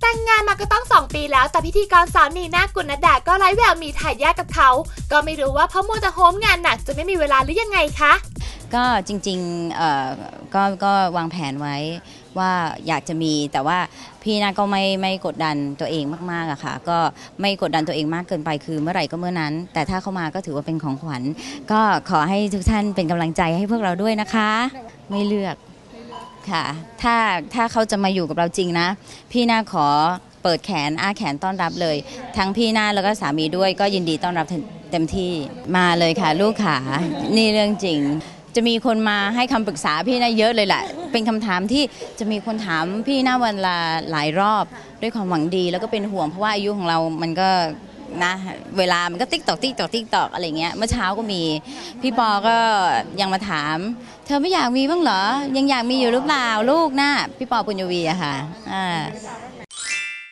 แต่งงานมาก็ต้องสองปีแล้ว แต่พิธีกรสาวนีนากุลนดาก็ไร้แววมีทายาทกับเขา ก็ไม่รู้ว่าเพราะมัวแต่โฮมงานหนักจะไม่มีเวลาหรือยังไงคะ ก็จริงๆเอ่อก็ก็วางแผนไว้ว่าอยากจะมีแต่ว่าพี่นาก็ไม่ไม่กดดันตัวเองมากๆอะค่ะ ก็ไม่กดดันตัวเองมากเกินไปคือเมื่อไหร่ก็เมื่อนั้น แต่ถ้าเข้ามาก็ถือว่าเป็นของขวัญ ก็ขอให้ทุกท่านเป็นกำลังใจให้พวกเราด้วยนะคะ ไม่เลือก ค่ะ ถ้าถ้าเขาจะมาอยู่กับเราจริงนะ พี่นาขอเปิดแขนอ้าแขนต้อนรับเลย ทั้งพี่หน้าแล้วก็สามีด้วยก็ยินดีต้อนรับเต็มที่มาเลยค่ะ ลูกขานี่เรื่องจริง จะมีคนมาให้คำปรึกษาพี่หน้าเยอะเลยแหละเป็นคำถามที่จะมีคนถามพี่หน้าวันละหลายรอบ ด้วยความหวังดีแล้วก็เป็นห่วงเพราะว่าอายุของเรามันก็ นะเวลามันก็ติ๊กตอกติ๊กตอกติ๊กตอกอะไรเงี้ยเมื่อเช้าก็มี พี่ปอก็ยังมาถาม เธอไม่อยากมีบ้างเหรอ ยังอยากมีอยู่หรือเปล่าลูกนะพี่ปอปุญญวีอะค่ะอ่า